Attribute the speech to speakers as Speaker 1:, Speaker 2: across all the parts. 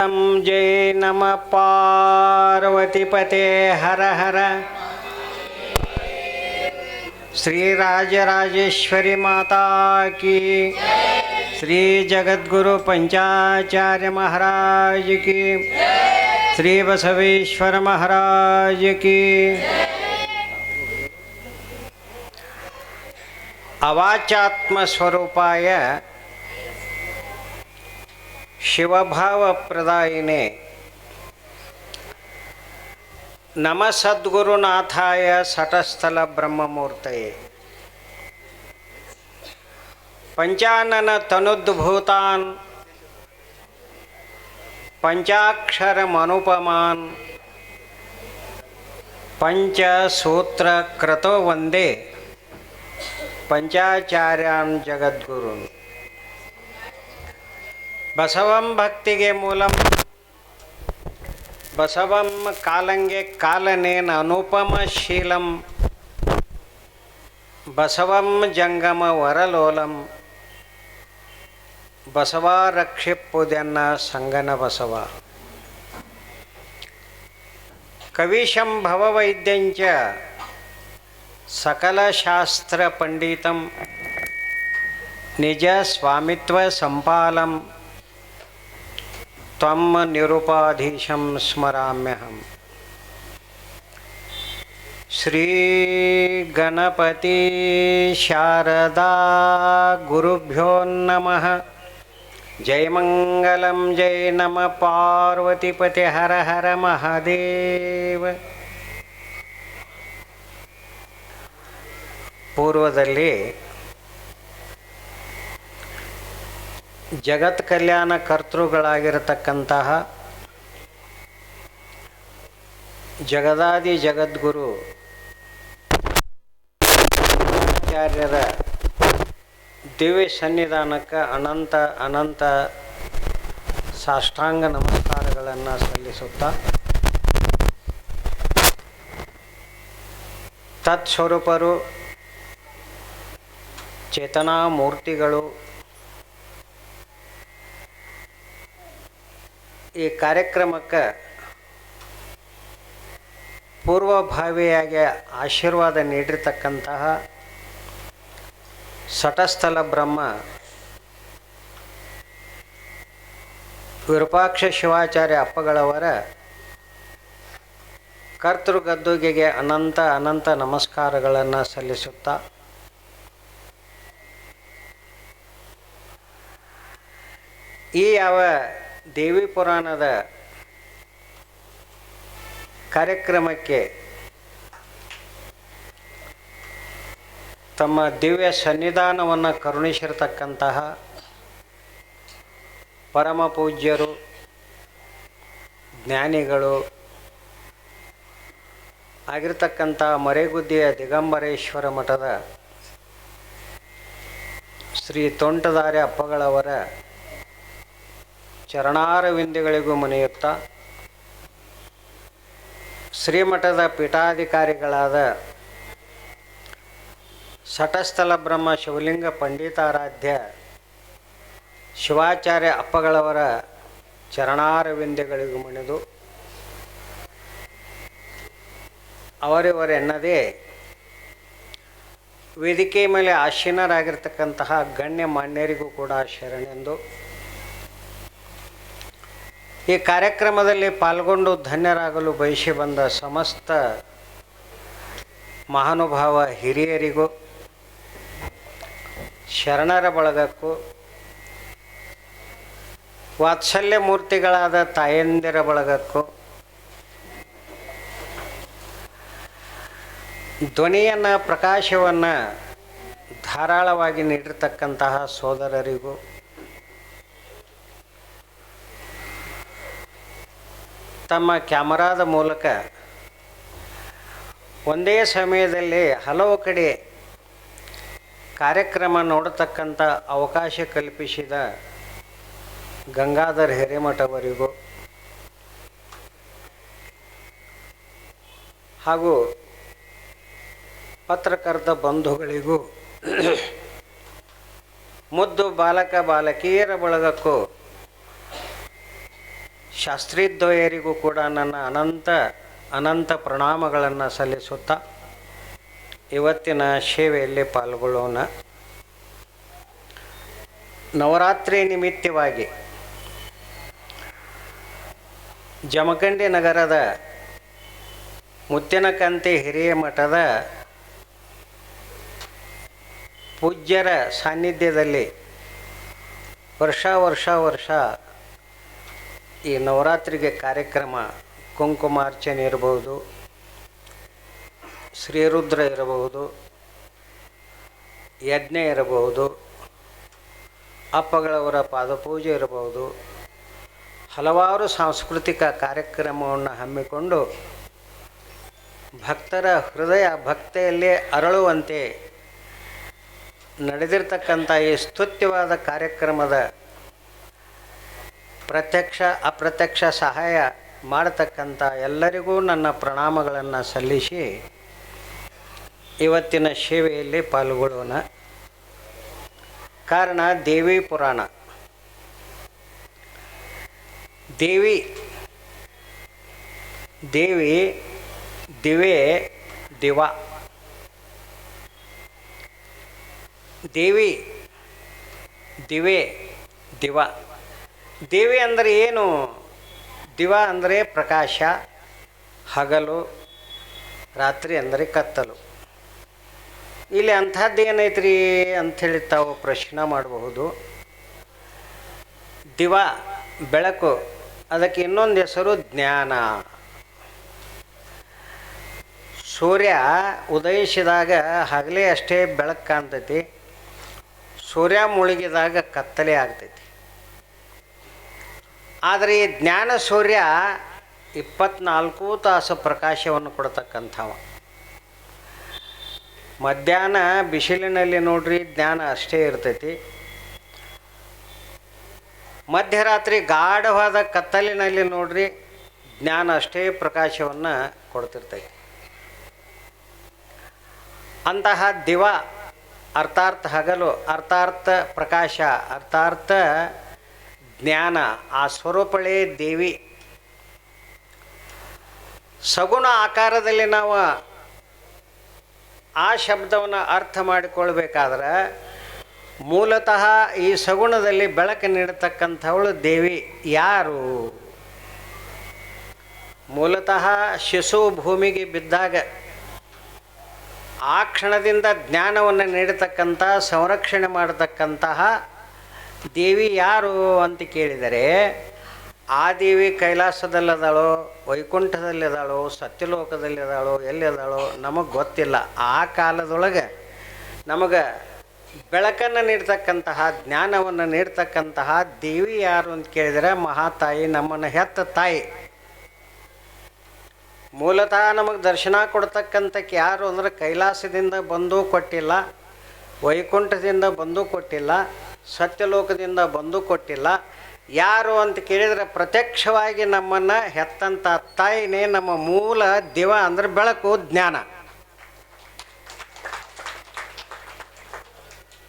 Speaker 1: ं जय नमः पार्वतीपते हर हर। श्रीराजराजेश्वरी माता की। श्री जगद्गुरु पंचाचार्य महाराज की। श्री बसवेश्वर महाराज की। अवाचात्म स्वरूपाय शिवभावप्रदायिने। नमः सद्गुरुनाथाय सटस्थलब्रह्ममूर्तये। पञ्चाननतनुद्भूतान् पञ्चाक्षरमनुपमान् पञ्चसूत्रक्रतो वंदे पञ्चाचार्यान् जगद्गुरुन्। ಬಸವಂ ಭಕ್ತಿಗೆ ಮೂಲಂ. ಬಸವಂ ಕಾಲಂಗೆ ಕಾಲನೇನ ಅನುಪಮ ಶೀಲಂ. ಬಸವಂ ಜಂಗಮ ವರಲೋಲಂ. ಬಸವ ರಕ್ಷಿಪ್ಪುದೆನ್ನ ಸಂಗನ ಬಸವ. ಕವಿಶಂ ಭವವೈದ್ಯಂಚ ಸಕಲ ಶಾಸ್ತ್ರ ಪಂಡಿತಂ. ನಿಜ ಸ್ವಾಮಿತ್ವ ಸಂಪಾಲಂ. ತ್ವಂ ನಿರುಪಾಧೀಶಂ ಸ್ಮರಾಮ್ಯಹಂ ಶ್ರೀ ಗಣಪತಿ ಶಾರದಾ ಗುರುಭ್ಯೋ ನಮಃ ಜಯ ಮಂಗಲಂ ಜಯ ನಮ ಪಾರ್ವತಿಪತಿ ಹರ ಹರ ಮಹಾದೇವ ಪೂರ್ವದಲ್ಲಿ ಜಗತ್ ಕಲ್ಯಾಣ ಕರ್ತೃಗಳಾಗಿರತಕ್ಕಂತಹ ಜಗದಾದಿ ಜಗದ್ಗುರು ಆಚಾರ್ಯರ ದಿವ್ಯ ಸನ್ನಿಧಾನಕ್ಕೆ ಅನಂತ ಅನಂತ ಸಾಷ್ಟಾಂಗ ನಮಸ್ಕಾರಗಳನ್ನು ಸಲ್ಲಿಸುತ್ತಾ ತತ್ಸ್ವರೂಪರು, ಚೇತನಾ ಮೂರ್ತಿಗಳು ಈ ಕಾರ್ಯಕ್ರಮಕ್ಕೆ ಪೂರ್ವಭಾವಿಯಾಗಿ ಆಶೀರ್ವಾದ ನೀಡಿರ್ತಕ್ಕಂತಹ ಸಟಸ್ಥಲ ಬ್ರಹ್ಮ ವಿರೂಪಾಕ್ಷ ಶಿವಾಚಾರ್ಯ ಅಪ್ಪಗಳವರ ಕರ್ತೃಗದ್ದುಗೆಗೆ ಅನಂತ ಅನಂತ ನಮಸ್ಕಾರಗಳನ್ನು ಸಲ್ಲಿಸುತ್ತಾ ಈ ಯಾವ ದೇವಿ ಪುರಾಣದ ಕಾರ್ಯಕ್ರಮಕ್ಕೆ ತಮ್ಮ ದಿವ್ಯ ಸನ್ನಿಧಾನವನ್ನು ಕರುಣಿಸಿರ್ತಕ್ಕಂತಹ ಪರಮ ಪೂಜ್ಯರು, ಜ್ಞಾನಿಗಳು ಆಗಿರ್ತಕ್ಕಂಥ ಮರೆಗುದ್ದಿಯ ದಿಗಂಬರೇಶ್ವರ ಮಠದ ಶ್ರೀ ತೋಂಟದಾರ್ಯ ಅಪ್ಪಗಳವರ ಚರಣಾರವಿಂದಗಳಿಗೂ ಮನೆಯುತ್ತ ಶ್ರೀಮಠದ ಪೀಠಾಧಿಕಾರಿಗಳಾದ ಸಟಸ್ಥಲ ಬ್ರಹ್ಮ ಶಿವಲಿಂಗ ಪಂಡಿತಾರಾಧ್ಯ ಶಿವಾಚಾರ್ಯ ಅಪ್ಪಗಳವರ ಚರಣಾರವಿಂದಗಳಿಗೂ ಮಣಿದು ಅವರಿವರೆನ್ನದೇ ವೇದಿಕೆ ಮೇಲೆ ಆಶೀನರಾಗಿರ್ತಕ್ಕಂತಹ ಗಣ್ಯ ಮಾನ್ಯರಿಗೂ ಕೂಡ ಶರಣೆಂದು ಈ ಕಾರ್ಯಕ್ರಮದಲ್ಲಿ ಪಾಲ್ಗೊಂಡು ಧನ್ಯರಾಗಲು ಬಯಸಿ ಬಂದ ಸಮಸ್ತ ಮಹಾನುಭಾವ ಹಿರಿಯರಿಗೂ, ಶರಣರ ಬಳಗಕ್ಕೂ, ವಾತ್ಸಲ್ಯ ಮೂರ್ತಿಗಳಾದ ತಾಯಂದಿರ ಬಳಗಕ್ಕೂ, ಧ್ವನಿಯನ್ನು ಪ್ರಕಾಶವನ್ನು ಧಾರಾಳವಾಗಿ ನೀಡಿರ್ತಕ್ಕಂತಹ ಸೋದರರಿಗೂ ತಮ್ಮ ಕ್ಯಾಮರಾದ ಮೂಲಕ ಒಂದೇ ಸಮಯದಲ್ಲಿ ಹಲವು ಕಡೆ ಕಾರ್ಯಕ್ರಮ ನೋಡತಕ್ಕಂಥ ಅವಕಾಶ ಕಲ್ಪಿಸಿದ ಗಂಗಾಧರ್ ಹಿರೇಮಠವರಿಗೂ ಹಾಗೂ ಪತ್ರಕರ್ತ ಬಂಧುಗಳಿಗೂ ಮುದ್ದು ಬಾಲಕ ಬಾಲಕಿಯರ ಬಳಗಕ್ಕೂ ಶಾಸ್ತ್ರೀದ್ವಯರಿಗೂ ಕೂಡ ನನ್ನ ಅನಂತ ಅನಂತ ಪ್ರಣಾಮಗಳನ್ನು ಸಲ್ಲಿಸುತ್ತಾ ಇವತ್ತಿನ ಸೇವೆಯಲ್ಲಿ ಪಾಲ್ಗೊಳ್ಳೋಣ. ನವರಾತ್ರಿ ನಿಮಿತ್ತವಾಗಿ ಜಮಖಂಡಿ ನಗರದ ಮುತ್ತಿನಕಂತಿ ಹಿರಿಯ ಮಠದ ಪೂಜ್ಯರ ಸಾನ್ನಿಧ್ಯದಲ್ಲಿ ವರ್ಷ ವರ್ಷ ವರ್ಷ ಈ ನವರಾತ್ರಿಗೆ ಕಾರ್ಯಕ್ರಮ ಕುಂಕುಮಾರ್ಚನೆ ಇರಬಹುದು, ಶ್ರೀರುದ್ರ ಇರಬಹುದು, ಯಜ್ಞ ಇರಬಹುದು, ಅಪ್ಪಗಳವರ ಪಾದಪೂಜೆ ಇರಬಹುದು, ಹಲವಾರು ಸಾಂಸ್ಕೃತಿಕ ಕಾರ್ಯಕ್ರಮವನ್ನು ಹಮ್ಮಿಕೊಂಡು ಭಕ್ತರ ಹೃದಯ ಭಕ್ತಿಯಲ್ಲೇ ಅರಳುವಂತೆ ನಡೆದಿರ್ತಕ್ಕಂಥ ಈ ಸ್ತುತ್ಯವಾದ ಕಾರ್ಯಕ್ರಮದ ಪ್ರತ್ಯಕ್ಷ, ಅಪ್ರತ್ಯಕ್ಷ ಸಹಾಯ ಮಾಡತಕ್ಕಂಥ ಎಲ್ಲರಿಗೂ ನನ್ನ ಪ್ರಣಾಮಗಳನ್ನು ಸಲ್ಲಿಸಿ ಇವತ್ತಿನ ಸೇವೆಯಲ್ಲಿ ಪಾಲ್ಗೊಳ್ಳೋಣ. ಕಾರಣ, ದೇವಿ ಪುರಾಣ. ದೇವಿ ದೇವಿ, ದಿವೆ, ದಿವ. ದೇವಿ, ದಿವೆ, ದಿವ. ದೇವಿ ಅಂದರೆ ಏನು? ದಿವ ಅಂದರೆ ಪ್ರಕಾಶ, ಹಗಲು, ರಾತ್ರಿ ಅಂದರೆ ಕತ್ತಲು. ಇಲ್ಲಿ ಅಂಥದ್ದು ಏನೈತ್ರಿ ಅಂಥೇಳಿ ತಾವು ಪ್ರಶ್ನೆ ಮಾಡಬಹುದು. ದಿವ, ಬೆಳಕು, ಅದಕ್ಕೆ ಇನ್ನೊಂದು ಹೆಸರು ಜ್ಞಾನ. ಸೂರ್ಯ ಉದಯಿಸಿದಾಗ ಹಗಲೇ ಅಷ್ಟೇ ಬೆಳಕು ಕಾಣ್ತೈತಿ. ಸೂರ್ಯ ಮುಳುಗಿದಾಗ ಕತ್ತಲೆ ಆಗ್ತೈತಿ. ಆದರೆ ಈ ಜ್ಞಾನ ಸೂರ್ಯ ಇಪ್ಪತ್ನಾಲ್ಕು ತಾಸು ಪ್ರಕಾಶವನ್ನು ಕೊಡ್ತಕ್ಕಂಥವ. ಮಧ್ಯಾಹ್ನ ಬಿಸಿಲಿನಲ್ಲಿ ನೋಡ್ರಿ ಜ್ಞಾನ ಅಷ್ಟೇ ಇರ್ತೈತಿ. ಮಧ್ಯರಾತ್ರಿ ಗಾಢವಾದ ಕತ್ತಲಿನಲ್ಲಿ ನೋಡ್ರಿ ಜ್ಞಾನ ಅಷ್ಟೇ ಪ್ರಕಾಶವನ್ನು ಕೊಡ್ತಿರ್ತೈತಿ. ಅಂತಹ ದಿವ ಅರ್ಥಾರ್ಥ ಹಗಲು, ಅರ್ಥಾರ್ಥ ಪ್ರಕಾಶ, ಅರ್ಥಾರ್ಥ ಜ್ಞಾನ, ಆ ಸ್ವರೂಪಳೇ ದೇವಿ. ಸಗುಣ ಆಕಾರದಲ್ಲಿ ನಾವು ಆ ಶಬ್ದವನ್ನು ಅರ್ಥ ಮಾಡಿಕೊಳ್ಬೇಕಾದ್ರೆ ಮೂಲತಃ ಈ ಸಗುಣದಲ್ಲಿ ಬೆಳಕು ನೀಡತಕ್ಕಂಥವಳು ದೇವಿ. ಯಾರು? ಮೂಲತಃ ಶಿಶು ಭೂಮಿಗೆ ಬಿದ್ದಾಗ ಆ ಕ್ಷಣದಿಂದ ಜ್ಞಾನವನ್ನು ನೀಡತಕ್ಕಂಥ, ಸಂರಕ್ಷಣೆ ಮಾಡತಕ್ಕಂತಹ ದೇವಿ ಯಾರು ಅಂತ ಕೇಳಿದರೆ, ಆ ದೇವಿ ಕೈಲಾಸದಲ್ಲಿದ್ದಾಳೋ, ವೈಕುಂಠದಲ್ಲಿದ್ದಾಳೋ, ಸತ್ಯಲೋಕದಲ್ಲಿದ್ದಾಳೋ, ಎಲ್ಲಿದ್ದಾಳೋ ನಮಗೆ ಗೊತ್ತಿಲ್ಲ. ಆ ಕಾಲದೊಳಗೆ ನಮಗೆ ಬೆಳಕನ್ನು ನೀಡ್ತಕ್ಕಂತಹ, ಜ್ಞಾನವನ್ನು ನೀಡ್ತಕ್ಕಂತಹ ದೇವಿ ಯಾರು ಅಂತ ಕೇಳಿದರೆ, ಮಹಾತಾಯಿ ನಮ್ಮನ್ನು ಹೆತ್ತ ತಾಯಿ. ಮೂಲತಃ ನಮಗೆ ದರ್ಶನ ಕೊಡ್ತಕ್ಕಂಥಕ್ಕೆ ಯಾರು ಅಂದರೆ ಕೈಲಾಸದಿಂದ ಬಂದೂ ಕೊಟ್ಟಿಲ್ಲ, ವೈಕುಂಠದಿಂದ ಬಂದೂ ಕೊಟ್ಟಿಲ್ಲ ಸತ್ಯಲೋಕದಿಂದ ಬಂದು ಕೊಟ್ಟಿಲ್ಲ. ಯಾರು ಅಂತ ಕೇಳಿದರೆ ಪ್ರತ್ಯಕ್ಷವಾಗಿ ನಮ್ಮನ್ನು ಹೆತ್ತಂಥ ತಾಯಿನೇ ನಮ್ಮ ಮೂಲ ದಿವ ಅಂದರೆ ಬೆಳಕು ಜ್ಞಾನ.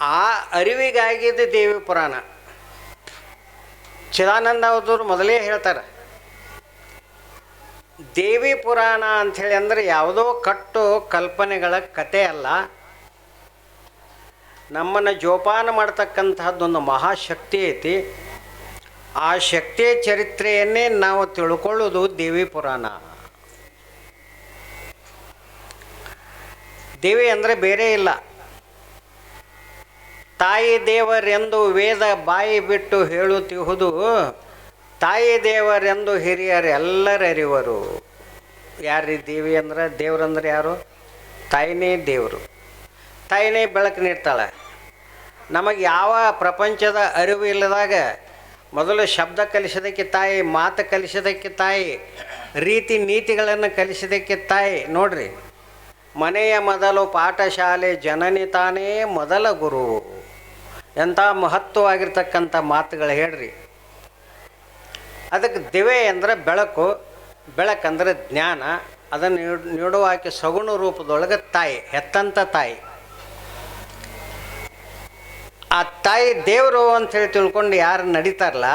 Speaker 1: ಆ ಅರಿವಿಗಾಗಿದ್ದು ದೇವಿ ಪುರಾಣ. ಚಿದಾನಂದ ಅವರು ಮೊದಲೇ ಹೇಳ್ತಾರೆ. ದೇವಿ ಪುರಾಣ ಅಂಥೇಳಿ ಅಂದರೆ ಯಾವುದೋ ಕಟ್ಟು ಕಲ್ಪನೆಗಳ ಕತೆ ಅಲ್ಲ. ನಮ್ಮನ್ನು ಜೋಪಾನ ಮಾಡ್ತಕ್ಕಂತಹದ್ದೊಂದು ಮಹಾಶಕ್ತಿ ಐತಿ. ಆ ಶಕ್ತಿಯ ಚರಿತ್ರೆಯನ್ನೇ ನಾವು ತಿಳ್ಕೊಳ್ಳೋದು ದೇವಿ ಪುರಾಣ. ದೇವಿ ಅಂದರೆ ಬೇರೆ ಇಲ್ಲ. ತಾಯಿ ದೇವರೆಂದು ವೇದ ಬಾಯಿ ಬಿಟ್ಟು ಹೇಳುತ್ತಿಹುದು, ತಾಯಿ ದೇವರೆಂದು ಹಿರಿಯರು ಎಲ್ಲರರಿವರು ಯಾರೀ ದೇವಿ ಅಂದ್ರೆ ದೇವ್ರಂದ್ರೆ ಯಾರು? ತಾಯಿನೇ ದೇವರು. ತಾಯಿನೇ ಬೆಳಕು ನೀಡ್ತಾಳೆ. ನಮಗೆ ಯಾವ ಪ್ರಪಂಚದ ಅರಿವು ಇಲ್ಲದಾಗ ಮೊದಲು ಶಬ್ದ ಕಲಿಸೋದಕ್ಕೆ ತಾಯಿ, ಮಾತು ಕಲಿಸೋದಕ್ಕೆ ತಾಯಿ, ರೀತಿ ನೀತಿಗಳನ್ನು ಕಲಿಸೋದಕ್ಕೆ ತಾಯಿ. ನೋಡ್ರಿ, ಮನೆಯ ಮೊದಲು ಪಾಠಶಾಲೆ ಜನನಿ ತಾನೇ ಮೊದಲ ಗುರು. ಎಂಥ ಮಹತ್ವವಾಗಿರ್ತಕ್ಕಂಥ ಮಾತುಗಳು ಹೇಳ್ರಿ. ಅದಕ್ಕೆ ದಿವೆ ಅಂದರೆ ಬೆಳಕು ಬೆಳಕಂದರೆ ಜ್ಞಾನ. ಅದನ್ನು ನೀಡ್- ನೀಡುವ ಆಕೆ ಸಗುಣ ರೂಪದೊಳಗೆ ತಾಯಿ ಹೆತ್ತಂಥ ತಾಯಿ. ಆ ತಾಯಿ ದೇವರು ಅಂಥೇಳಿ ತಿಳ್ಕೊಂಡು ಯಾರು ನಡೀತಾರಲ್ಲ,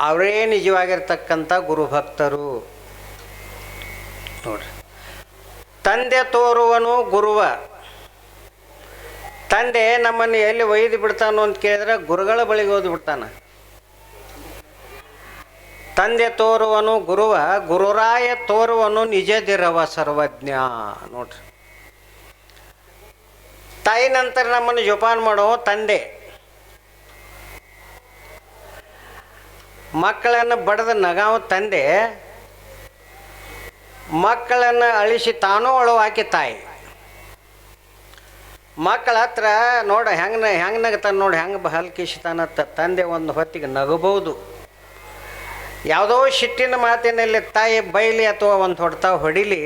Speaker 1: ಅವರೇ ನಿಜವಾಗಿರ್ತಕ್ಕಂಥ ಗುರುಭಕ್ತರು ನೋಡ್ರಿ. ತಂದೆ ತೋರುವನು ಗುರುವ. ತಂದೆ ನಮ್ಮನ್ನು ಎಲ್ಲಿ ಒಯ್ದು ಬಿಡ್ತಾನೋ ಅಂತ ಕೇಳಿದ್ರೆ ಗುರುಗಳ ಬಳಿಗೆ ಓದಿ ಬಿಡ್ತಾನೆ. ತಂದೆ ತೋರುವನು ಗುರುವ, ಗುರುರಾಯ ತೋರುವನು ನಿಜದಿರವ ಸರ್ವಜ್ಞ. ನೋಡ್ರಿ. ತಾಯಿ ನಂತರ ನಮ್ಮನ್ನು ಜೋಪಾನ ಮಾಡೋ ತಂದೆ. ಮಕ್ಕಳನ್ನು ಬಡದ ನಗಾವ ತಂದೆ. ಮಕ್ಕಳನ್ನು ಅಳಿಸಿ ತಾನೂ ಅಳುವಾಕಿ ತಾಯಿ. ಮಕ್ಕಳ ಹತ್ರ ನೋಡ ಹೆಂಗೆ ಹೆಂಗೆ ನಗತಾನ ನೋಡಿ, ಹೆಂಗೆ ಹಲ್ಕಿಸ್ತಾನತ್ತ ತಂದೆ ಒಂದು ಹೊತ್ತಿಗೆ ನಗಬಹುದು. ಯಾವುದೋ ಶಿಟ್ಟಿನ ಮಾತಿನಲ್ಲಿ ತಾಯಿ ಬೈಲಿ ಅಥವಾ ಒಂದು ಹೊಡ್ತಾವ ಹೊಡಿಲಿ.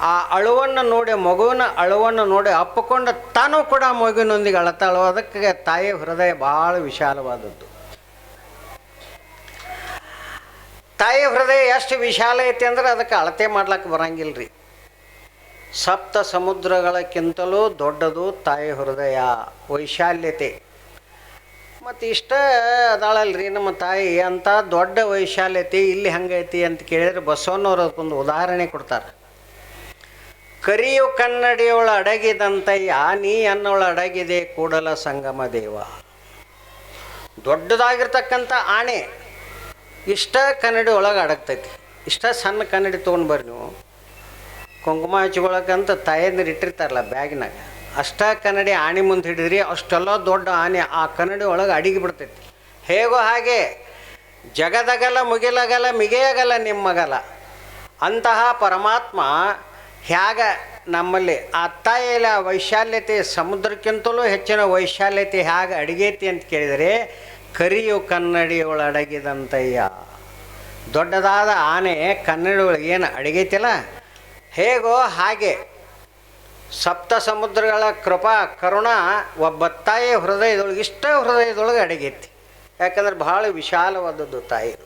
Speaker 1: ಆ ಅಳುವನ್ನು ನೋಡಿ, ಮಗುವಿನ ಅಳುವನ್ನು ನೋಡಿ ಅಪ್ಪಿಕೊಂಡು ತಾನೂ ಕೂಡ ಮಗುವಿನೊಂದಿಗೆ ಅಳತಾಳು. ಅದಕ್ಕೆ ತಾಯಿಯ ಹೃದಯ ಬಹಳ ವಿಶಾಲವಾದದ್ದು. ತಾಯಿಯ ಹೃದಯ ಎಷ್ಟು ವಿಶಾಲ ಐತಿ ಅಂದ್ರೆ ಅದಕ್ಕೆ ಅಳತೆ ಮಾಡ್ಲಿಕ್ಕೆ ಬರಂಗಿಲ್ಲ ರೀ ಸಪ್ತ ಸಮುದ್ರಗಳಕ್ಕಿಂತಲೂ ದೊಡ್ಡದು ತಾಯಿ ಹೃದಯ ವೈಶಾಲ್ಯತೆ. ಮತ್ತು ಇಷ್ಟ ಅದಾಳಲ್ರಿ, ನಮ್ಮ ತಾಯಿ ಅಂತ ದೊಡ್ಡ ವೈಶಾಲ್ಯತೆ, ಇಲ್ಲಿ ಹಂಗೈತಿ ಅಂತ ಕೇಳಿದ್ರೆ ಬಸವಣ್ಣವ್ರು ಅದಕ್ಕೊಂದು ಉದಾಹರಣೆ ಕೊಡ್ತಾರೆ. ಕರಿಯು ಕನ್ನಡಿಯೊಳ ಅಡಗಿದಂತಯ್ಯ ನೀ ಅನ್ನೋಳ ಅಡಗಿದೆ ಕೂಡಲ ಸಂಗಮ ದೇವ. ದೊಡ್ಡದಾಗಿರ್ತಕ್ಕಂಥ ಆಣೆ ಇಷ್ಟ ಕನ್ನಡಿ ಒಳಗೆ ಅಡಗ್ತೈತಿ. ಇಷ್ಟ ಸಣ್ಣ ಕನ್ನಡಿ ತೊಗೊಂಡು ಬರ್ರಿ ನೀವು. ಕುಂಕುಮ ಹಚ್ಕೊಳಕಂತ ತಾಯಂದ್ರೆ ಇಟ್ಟಿರ್ತಾರಲ್ಲ ಬ್ಯಾಗಿನಾಗ. ಅಷ್ಟ ಕನ್ನಡಿ ಆಣೆ ಮುಂದೆ ಹಿಡಿದ್ರಿ ಅಷ್ಟೆಲ್ಲ ದೊಡ್ಡ ಆನೆ ಆ ಕನ್ನಡಿ ಒಳಗೆ ಅಡಿಗೆ ಬಿಡ್ತೈತಿ. ಹೇಗೋ ಹಾಗೆ ಜಗದಗಲ ಮುಗಿಲಗಲ ಮಿಗೆಯಗಲ ನಿಮ್ಮಗಲ. ಅಂತಹ ಪರಮಾತ್ಮ ಹ್ಯಾಗ ನಮ್ಮಲ್ಲಿ ಆ ತಾಯಿಯಲ್ಲಿ ಆ ವೈಶಾಲ್ಯತೆ ಸಮುದ್ರಕ್ಕಿಂತಲೂ ಹೆಚ್ಚಿನ ವೈಶಾಲ್ಯತೆ ಹೇಗೆ ಅಡಿಗೈತಿ ಅಂತ ಕೇಳಿದರೆ, ಕರಿಯು ಕನ್ನಡಿಯೊಳ ಅಡಗಿದಂತಯ್ಯ. ದೊಡ್ಡದಾದ ಆನೆ ಕನ್ನಡಿ ಒಳಗೆ ಏನು ಅಡಗೈತಿಲ್ಲ. ಹೇಗೋ ಹಾಗೆ ಸಪ್ತ ಸಮುದ್ರಗಳ ಕೃಪಾ, ಕರುಣ ಒಬ್ಬ ತಾಯಿ ಹೃದಯದೊಳಗೆ, ಇಷ್ಟ ಹೃದಯದೊಳಗೆ ಅಡಗೈತಿ. ಯಾಕಂದ್ರೆ ಭಾಳ ವಿಶಾಲವಾದದ್ದು ತಾಯಿ.